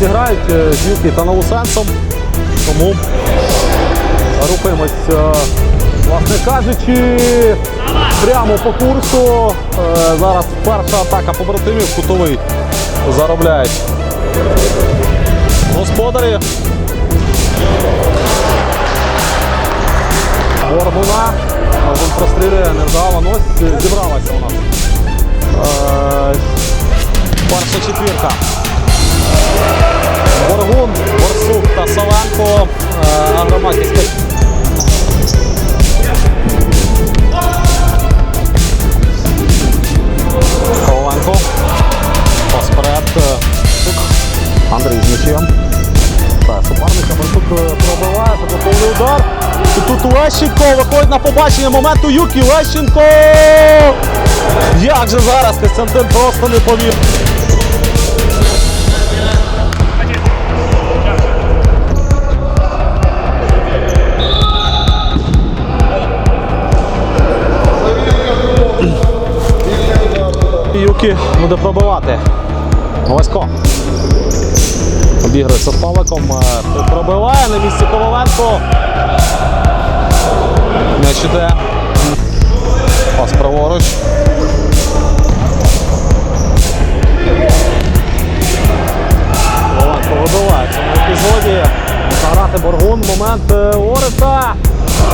зіграють е, з та Новосенсом. Тому рухаємось, е, власне кажучи, прямо по курсу. Е, Зараз перша атака побратимів, кутовий заробляють господарі. Горбуна. Прострілює невдало. Ну, ось зібралася у нас. Е, Перша четвірка. Андрій. Так, суперника Борсук е, пробиває, заблоковий удар. І тут Лещенко виходить на побачення моменту Юкі. Лещенко! Як же зараз Костянтин просто не повів. Юкі буде пробивати. Говасько. Обігрується з Павликом. е, Пробиває на місці Коваленко. М'яч іде. Пас праворуч. Коваленко вибиває в епізоді. Заграти Боргун. Момент е, Ореста.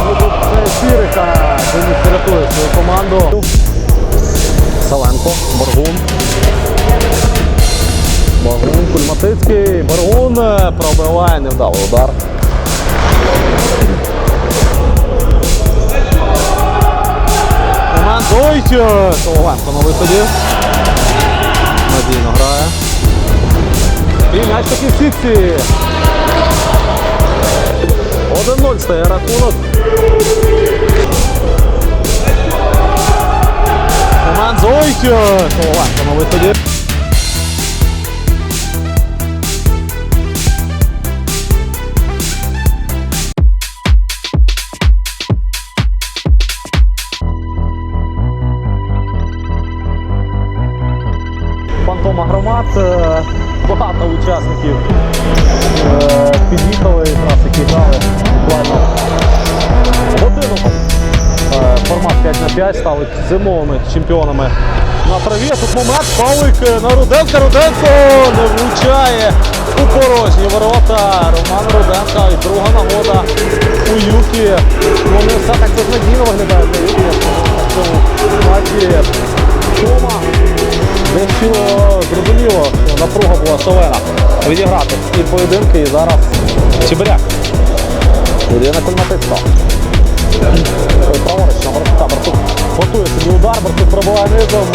Ну, Сірика. Денис рятує свою команду. Саленко, Боргун. Боргун, Кульматицький. Боргун е, пробиває невдалий удар. Момент. Ой! е, Коваленко на виході. Надійно грає. І м'яч таки в сітці. 1-0 стає рахунок. Момент Зойтю. Коваленко на виході. Формат 5 на 5 стали зимовими чемпіонами на траві. Тут момент Павлик е, на Руденка. Руденко не влучає у порожні ворота. Роман Руденка і друга нагода у Юкі. Вони все так безнадійно виглядають на Юкі в матчі. Тома дещо зрозуміло, що напруга була шалена відіграти ці поєдинки і зараз Чебиряк. Людина Кульматицька. Праворуч готує собі удар, Барсук пробиває низом.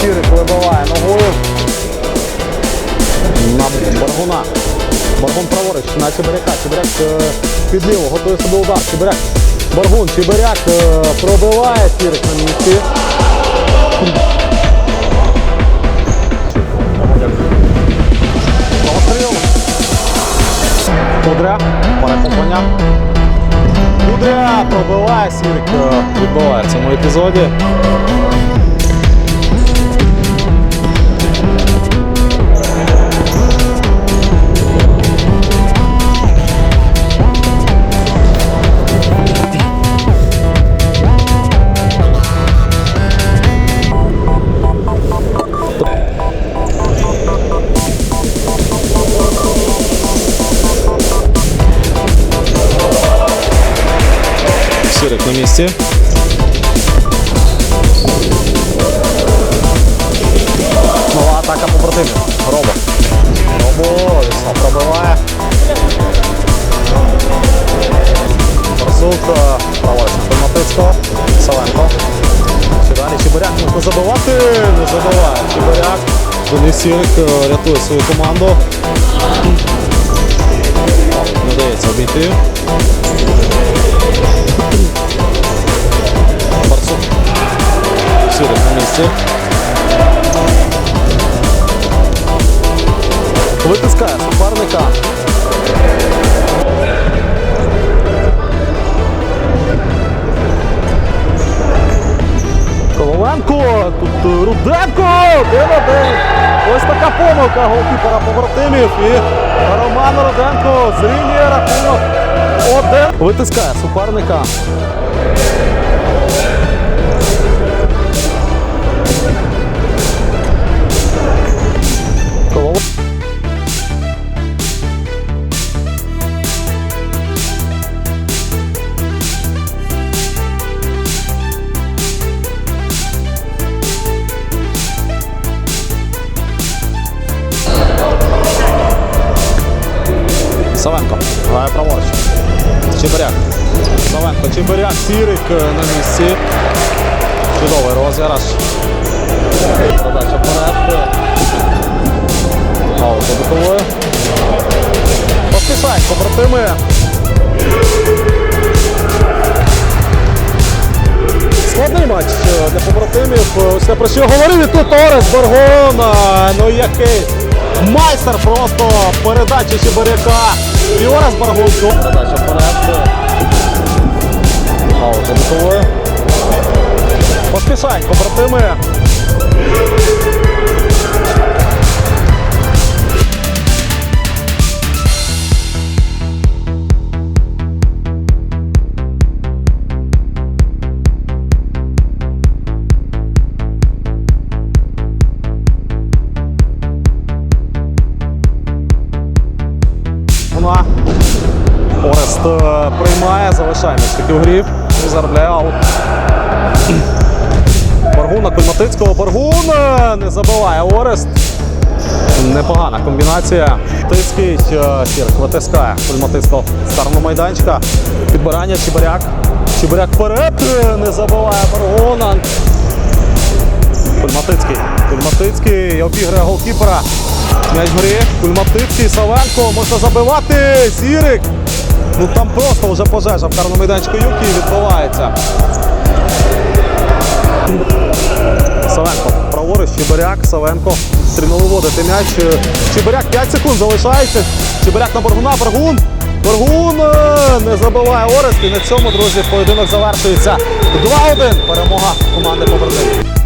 Сірик вибиває ногою. На Баргуна. Баргун праворуч на Чебиряка. Чебиряк е, під готує собі удар. Чебиряк. Баргун, Чебиряк е, пробиває Сірик на місці. Кудря. Перехоплення. Кудря пробиває Сірка. Відбиває в цьому епізоді. Сірик на місці. Нова атака побратимів. Робо. Робо, Віслав пробиває. Барсук, праворуч на Матицького. Саленко. Чи далі Чебиряк можна забивати? Не забиває. Чебиряк. Денис е, рятує свою команду. Не вдається обійти. Барсук. Сірик на місці. Суперника. Коваленко, тут Руденко, 1-1. Ось така помилка голкіпера побратимів. І Роман Руденко зрівнює рахунок. Один. Витискає суперника. Савенко грає праворуч. Чебиряк. Савенко, Чебиряк, Сірик е, на місці. Чудовий розіграш. Задача вперед. Аут за боковою. Поспішають побратими. Складний матч е, для побратимів. Е, Ось те, про що говорив, і тут Орес Баргон. е, Ну який майстер просто передачі Чебиряка. І Орес Баргон. Передача вперед. Аут за боковою. Поспішають побратими. Приймає, залишає м'яч таки в і заробляє аут. Баргуна Кульматицького. Баргун е, не забиває Орест. Непогана комбінація. Тицький е, Сірк витискає Кульматицького з старого майданчика. Підбирання Чебиряк. Чебиряк вперед. е, Не забиває Баргуна. Кульматицький. Кульматицький обіграє голкіпера. М'яч грі. Кульматицький, Савенко. Можна забивати. Сірик. Ну там просто вже пожежа в карному майданчику Юкі відбувається. Савенко. Праворуч, Чебиряк, Савенко. 3 виводити м'яч. Чебиряк 5 секунд залишається. Чебиряк на Боргуна. Боргун. Боргун е, не забиває Орест. І на цьому, друзі, поєдинок завершується 2-1. Перемога команди побратимів.